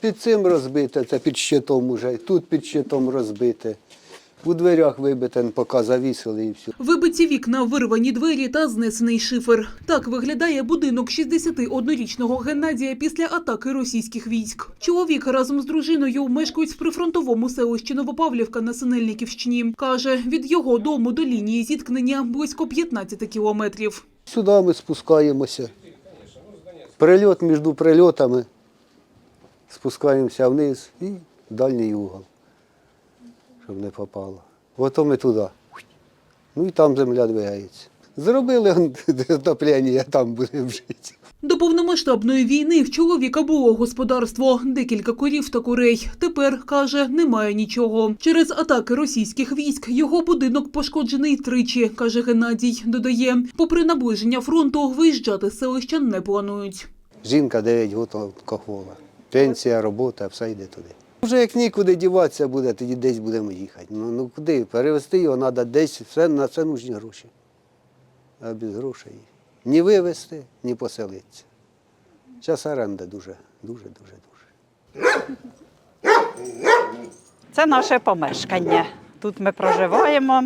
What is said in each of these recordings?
Під цим розбите, це під щитом уже, тут під щитом розбите. У дверях вибите, поки завісили і все. Вибиті вікна, вирвані двері та знесений шифер. Так виглядає будинок 61-річного Геннадія після атаки російських військ. Чоловік разом з дружиною мешкають в прифронтовому селищі Новопавлівка на Синельниківщині. Каже, від його дому до лінії зіткнення близько 15 кілометрів. Сюди ми спускаємося. Прильот між прильотами. Спускаємося вниз і в дальній угол, щоб не попало. Ото ми туди. Ну і там земля двигається. Зробили отоплення, там будемо жити. До повномасштабної війни в чоловіка було господарство, декілька корів та курей. Тепер, каже, немає нічого. Через атаки російських військ його будинок пошкоджений тричі, каже Геннадій. Додає, попри наближення фронту, виїжджати з селища не планують. Жінка 9 років кохола. Пенсія, робота, все йде туди. Вже як нікуди діватися буде, тоді десь будемо їхати. Ну, ну куди? Перевезти його треба десь, все, на це нужні гроші. А без грошей ні вивезти, ні поселитися. Час оренда дуже, дуже, дуже, дуже. Це наше помешкання. Тут ми проживаємо.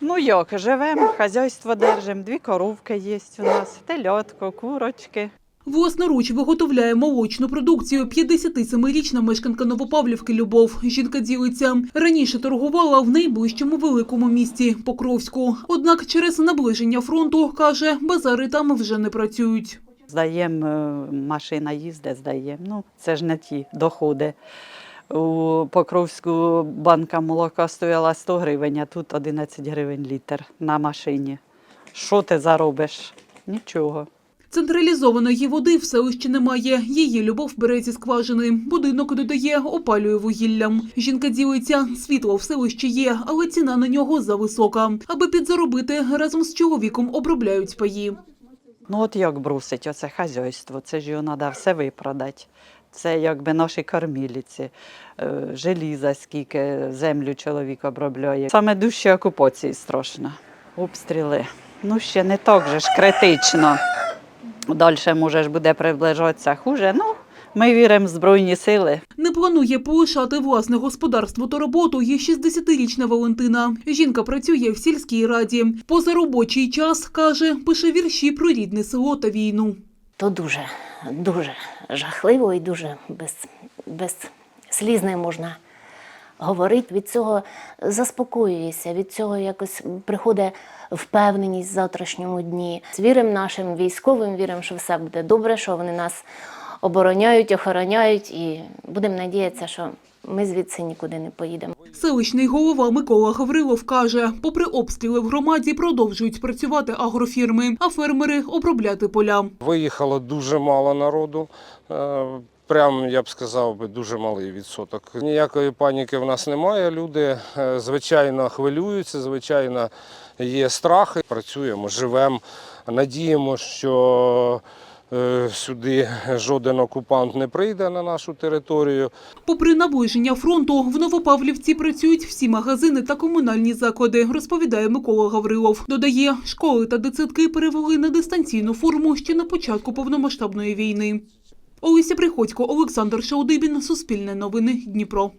Ну як, живемо, хазяйство держимо, дві коровки є у нас, телятко, курочки. Власноруч виготовляє молочну продукцію 57-річна мешканка Новопавлівки Любов. Жінка ділиться. Раніше торгувала в найближчому великому місті – Покровську. Однак через наближення фронту, каже, базари там вже не працюють. Здаємо, е, машина їздить, здаємо. Ну, це ж не ті доходи. У Покровську банка молока стояла 100 гривень, а тут 11 гривень літр на машині. Що ти заробиш? Нічого. Централізованої води в селищі немає. Її любов бере зі скважини. Будинок додає, опалює вугіллям. Жінка ділиться, світло в селищі є, але ціна на нього зависока. Аби підзаробити, разом з чоловіком обробляють паї. Ну от як брусить оце хазяйство, це ж його треба все випродати. Це якби наші корміліці, е, желіза скільки, землю чоловік обробляє. Саме дужчі окупації страшно. Обстріли. Ну ще не так же ж критично. Далі може ж буде приближатися хуже. Ну, ми віримо в Збройні сили. Не планує полишати власне господарство та роботу і 60-річна Валентина. Жінка працює в сільській раді. Поза робочий час, каже, пише вірші про рідне село та війну. то дуже, дуже жахливо і дуже без, без сліз не можна говорити. Від цього заспокоюєшся, від цього якось приходить впевненість в завтрашньому дні. Віримо нашим військовим, віримо, що все буде добре, що вони нас обороняють, охороняють, і будемо надіятися, що ми звідси нікуди не поїдемо. Селищний голова Микола Гаврилов каже, попри обстріли в громаді продовжують працювати агрофірми, а фермери обробляти поля. Виїхало дуже мало народу. Прям я б сказав би дуже малий відсоток. Ніякої паніки в нас немає. Люди е, звичайно хвилюються, звичайно, є страхи. Працюємо, живемо, надіємося, що е, сюди жоден окупант не прийде на нашу територію. Попри наближення фронту, в Новопавлівці працюють всі магазини та комунальні заклади, розповідає Микола Гаврилов. Додає, школи та дитсадки перевели на дистанційну форму ще на початку повномасштабної війни. Олеся Приходько, Олександр Шаудибін, Суспільне новини, Дніпро.